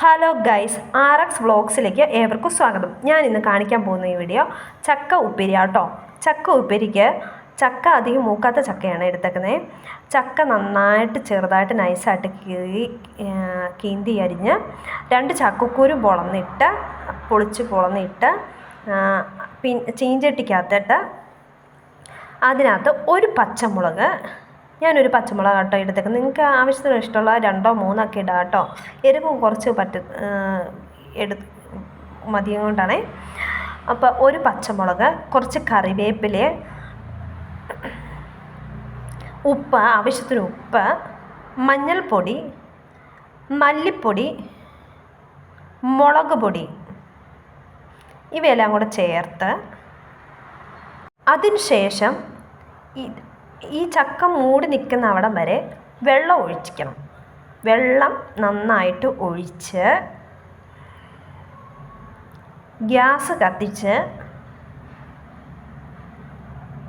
Hello guys R X വ്ളോഗ്സിലേക്ക് ഏവർക്കും സ്വാഗതം. ഞാൻ ഇന്ന് കാണിക്കാൻ പോകുന്ന ഈ വീഡിയോ ചക്ക ഉപ്പേരി കേട്ടോ ചക്ക ഉപ്പേരിക്ക് ചക്ക അധികം മൂക്കാത്ത ചക്കയാണ് എടുത്തേക്കുന്നത് ചക്ക നന്നായിട്ട് ചെറുതായിട്ട് നൈസായിട്ട് കീറി കീന്തി അരിഞ്ഞ് രണ്ട് ചക്കക്കൂരും പൊളന്നിട്ട് പൊളിച്ച് പൊളന്നിട്ട് പിൻ ചീഞ്ചട്ടിക്കകത്തിട്ട് അതിനകത്ത് ഒരു പച്ചമുളക് ഞാനൊരു പച്ചമുളക് കേട്ടോ എടുത്തേക്കുന്നത്. നിങ്ങൾക്ക് ആവശ്യത്തിന് ഇഷ്ടമുള്ള രണ്ടോ മൂന്നോ ഒക്കെ ഇടാം കേട്ടോ. എരിവ് കുറച്ച് പറ്റ എടു മതിയും കൊണ്ടാണേ. അപ്പോൾ ഒരു പച്ചമുളക് കുറച്ച് കറിവേപ്പില ഉപ്പ് ആവശ്യത്തിന് ഉപ്പ് മഞ്ഞൾപ്പൊടി മല്ലിപ്പൊടി മുളക് പൊടി ഇവയെല്ലാം കൂടെ ചേർത്ത് അതിനുശേഷം ഈ ചക്ക മൂടി നിൽക്കുന്ന അവിടം വരെ വെള്ളം ഒഴിച്ചിക്കണം. വെള്ളം നന്നായിട്ട് ഒഴിച്ച് ഗ്യാസ് കത്തിച്ച്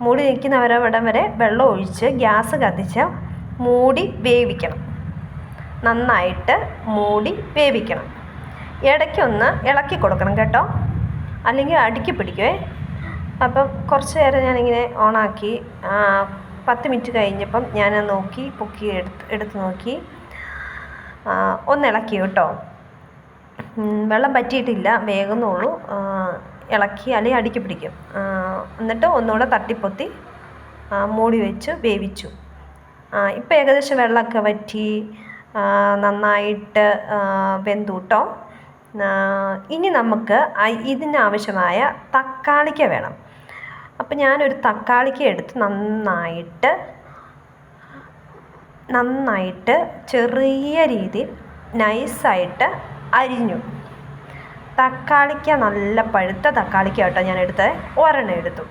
മൂടി നിൽക്കുന്നവരവിടം വരെ വെള്ളം ഒഴിച്ച് ഗ്യാസ് കത്തിച്ച് മൂടി വേവിക്കണം. നന്നായിട്ട് മൂടി വേവിക്കണം. ഇടയ്ക്കൊന്ന് ഇളക്കി കൊടുക്കണം കേട്ടോ. അല്ലെങ്കിൽ അടുക്കി പിടിക്കുവേ. അപ്പം കുറച്ച് നേരം ഞാനിങ്ങനെ ഓണാക്കി പത്ത് മിനിറ്റ് കഴിഞ്ഞപ്പം ഞാൻ നോക്കി പൊക്കി എടുത്ത് എടുത്ത് നോക്കി. ആ, ഒന്ന് ഇളക്കി കേട്ടോ. വെള്ളം പറ്റിയിട്ടില്ല വേഗമെന്നുള്ളൂ ഇളക്കി അല്ലെങ്കിൽ അടുക്കി പിടിക്കും. എന്നിട്ട് ഒന്നുകൂടെ തട്ടിപ്പൊത്തി മൂടി വെച്ച് വേവിച്ചു. ഇപ്പം ഏകദേശം വെള്ളമൊക്കെ വറ്റി നന്നായിട്ട് വെന്തു ഇനി നമുക്ക് ഇതിനാവശ്യമായ തക്കാളിക്ക വേണം. അപ്പം ഞാനൊരു തക്കാളിക്ക് എടുത്ത് നന്നായിട്ട് നന്നായിട്ട് ചെറിയ രീതിയിൽ നൈസായിട്ട് അരിഞ്ഞു. തക്കാളിക്ക നല്ല പഴുത്ത തക്കാളിക്ക കേട്ടോ ഞാൻ എടുത്തത്. ഒരെണ്ണം എടുത്തു.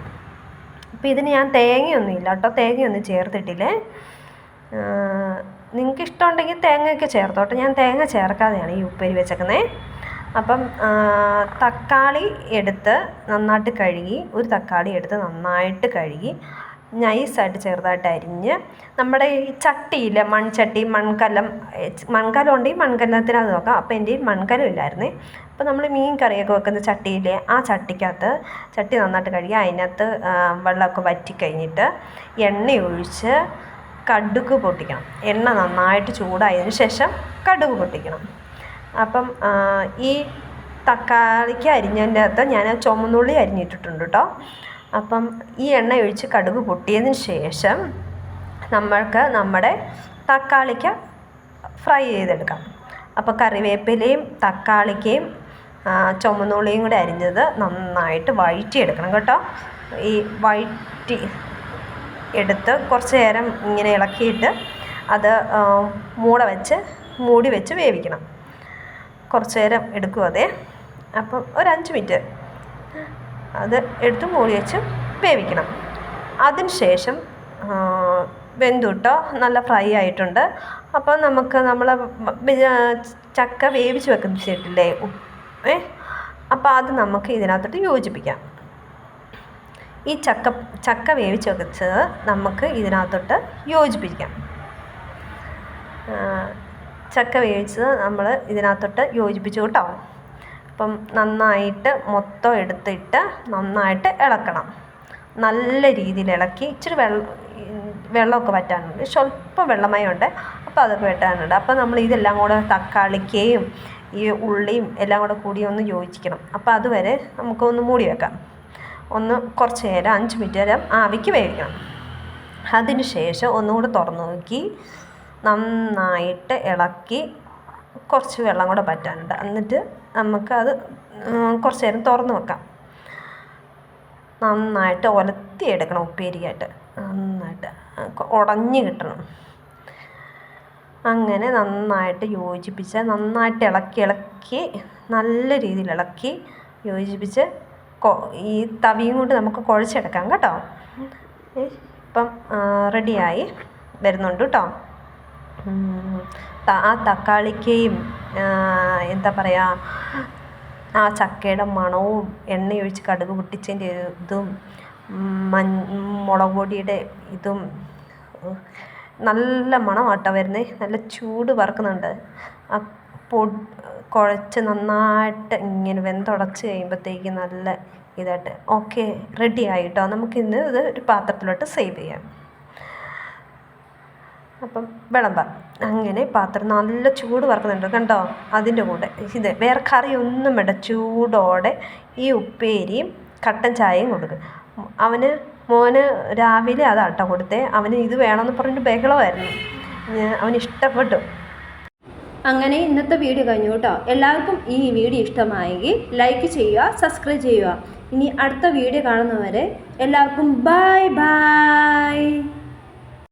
അപ്പോൾ ഇതിന് ഞാൻ തേങ്ങയൊന്നും ഇല്ല കേട്ടോ തേങ്ങയൊന്നും ചേർത്തിട്ടില്ലേ? നിങ്ങൾക്ക് ഇഷ്ടമുണ്ടെങ്കിൽ തേങ്ങയൊക്കെ ചേർത്തോട്ടെ. ഞാൻ തേങ്ങ ചേർക്കാതെയാണ് ഈ ഉപ്പേരി വെച്ചേക്കുന്നത് അപ്പം തക്കാളി എടുത്ത് നന്നായിട്ട് കഴുകി ഒരു തക്കാളി എടുത്ത് നന്നായിട്ട് കഴുകി നൈസായിട്ട് ചെറുതായിട്ട് അരിഞ്ഞ് നമ്മുടെ ഈ ചട്ടിയിൽ മൺചട്ടി മൺകലം മൺകലം ഉണ്ടെങ്കിൽ മൺകലത്തിനകത്ത് നോക്കാം അപ്പോൾ എന്റെ മൺകലം ഇല്ലായിരുന്നേ. അപ്പോൾ നമ്മൾ മീൻ കറിയൊക്കെ വെക്കുന്ന ചട്ടിയില്ലേ ആ ചട്ടിക്കകത്ത് ചട്ടി നന്നായിട്ട് കഴുകി അതിനകത്ത് വെള്ളമൊക്കെ വറ്റിക്കഴിഞ്ഞിട്ട് എണ്ണ ഒഴിച്ച് കടുക് പൊട്ടിക്കണം. എണ്ണ നന്നായിട്ട് ചൂടായതിന് ശേഷം കടുക് പൊട്ടിക്കണം. അപ്പം ഈ തക്കാളിക്ക് അരിഞ്ഞതിന്റെ അകത്ത് ഞാൻ ചുമന്നുള്ളി അരിഞ്ഞിട്ടിട്ടുണ്ട് കേട്ടോ അപ്പം ഈ എണ്ണ ഒഴിച്ച് കടുക് പൊട്ടിയതിന് ശേഷം നമ്മൾക്ക് നമ്മുടെ തക്കാളിക്ക ഫ്രൈ ചെയ്തെടുക്കാം. അപ്പോൾ കറിവേപ്പിലയും തക്കാളിക്കയും ചുമന്നുള്ളിയും കൂടെ അരിഞ്ഞത് നന്നായിട്ട് വഴറ്റിയെടുക്കണം കേട്ടോ. ഈ വഴറ്റി എടുത്ത് കുറച്ച് നേരം ഇങ്ങനെ ഇളക്കിയിട്ട് അത് മൂട വെച്ച് മൂടി വെച്ച് വേവിക്കണം. കുറച്ച് നേരം എടുക്കും അതേ. അപ്പം ഒരു അഞ്ച് മിനിറ്റ് അത് എടുത്ത് മൂടി വെച്ച് വേവിക്കണം. അതിന് ശേഷം വെന്തുട്ടോ നല്ല ഫ്രൈ ആയിട്ടുണ്ട്. അപ്പോൾ നമുക്ക് നമ്മൾ ചക്ക വേവിച്ച് വെക്കുന്ന ചേട്ടില്ലേ ഏ? അപ്പോൾ അത് നമുക്ക് ഇതിനകത്തോട്ട് യോജിപ്പിക്കാം. ഈ ചക്ക ചക്ക വേവിച്ച് വെച്ചത് നമുക്ക് ഇതിനകത്തോട്ട് യോജിപ്പിക്കാം. ചക്ക വേവിച്ചത് നമ്മൾ ഇതിനകത്തോട്ട് യോജിപ്പിച്ചു കേട്ടോ അപ്പം നന്നായിട്ട് മൊത്തം എടുത്തിട്ട് നന്നായിട്ട് ഇളക്കണം. നല്ല രീതിയിൽ ഇളക്കി ഇച്ചിരി വെള്ളം വെള്ളമൊക്കെ വറ്റാനുണ്ട്. സ്വല്പം വെള്ളമയമുണ്ട്. അപ്പോൾ അതൊക്കെ വെട്ടാനുണ്ട് അപ്പോൾ നമ്മൾ ഇതെല്ലാം കൂടെ തക്കാളിക്കയും ഈ ഉള്ളിയും എല്ലാം കൂടെ കൂടി ഒന്ന് യോജിക്കണം അപ്പോൾ അതുവരെ നമുക്കൊന്ന് മൂടി വെക്കാം. ഒന്ന് കുറച്ച് നേരം അഞ്ച് മിനിറ്റ് നേരം ആവിക്ക് വേവിക്കണം. അതിന് ശേഷം ഒന്നുകൂടെ തുറന്നു നോക്കി. നന്നായിട്ട് ഇളക്കി കുറച്ച് വെള്ളം കൂടെ പറ്റാനുണ്ട് എന്നിട്ട് നമുക്കത് കുറച്ച് നേരം തുറന്ന് വെക്കാം. നന്നായിട്ട് ഒലത്തിയെടുക്കണം ഉപ്പേരിയായിട്ട്. നന്നായിട്ട് ഉടഞ്ഞ് കിട്ടണം. അങ്ങനെ നന്നായിട്ട് യോജിപ്പിച്ച് നന്നായിട്ട് ഇളക്കി ഇളക്കി നല്ല രീതിയിൽ ഇളക്കി യോജിപ്പിച്ച് ഈ തവിയും കൊണ്ട് നമുക്ക് കുഴച്ചെടുക്കാം കേട്ടോ. ഇപ്പം റെഡിയായി. വരുന്നുണ്ട് കേട്ടോ. ആ തക്കാളിക്കയും എന്താ പറയുക ആ ചക്കയുടെ മണവും എണ്ണയൊഴിച്ച് കടുക് പൊട്ടിച്ചതിന്റെ ഇതും മുളക് പൊടിയുടെ ഇതും നല്ല നല്ല മണമാട്ടോ വരുന്നത് നല്ല ചൂട് വറക്കുന്നുണ്ട്. ആ പൊ കുഴച്ച് നന്നായിട്ട് ഇങ്ങനെ വെന്തുടച്ച് കഴിയുമ്പോഴത്തേക്ക് നല്ല ഇതായിട്ട് ഓക്കെ റെഡി ആയിട്ടോ. നമുക്കിന്ന് ഇത് ഒരു പാത്രത്തിലോട്ട് സേവ് ചെയ്യാം. അപ്പം വിളമ്പാം. അങ്ങനെ പാത്രം നല്ല ചൂട് വറക്കുന്നുണ്ട് കണ്ടോ? അതിന്റെ കൂടെ. ഇത് വേറെ കറിയൊന്നും വേണ്ട ചൂടോടെ ഈ ഉപ്പേരിയും കട്ടൻ ചായയും കൊടുക്കും. അവന് മോന് രാവിലെ അതാട്ടോ കൊടുത്തേ. അവന് ഇത് വേണമെന്ന് പറഞ്ഞിട്ട് ബഹളമായിരുന്നു. അവന് ഇഷ്ടപ്പെട്ടു. അങ്ങനെ ഇന്നത്തെ വീഡിയോ കഴിഞ്ഞു കേട്ടോ. എല്ലാവർക്കും ഈ വീഡിയോ ഇഷ്ടമായെങ്കിൽ ലൈക്ക് ചെയ്യുക സബ്സ്ക്രൈബ് ചെയ്യുക. ഇനി അടുത്ത വീഡിയോ കാണുന്നവരെ എല്ലാവർക്കും ബൈ ബൈ.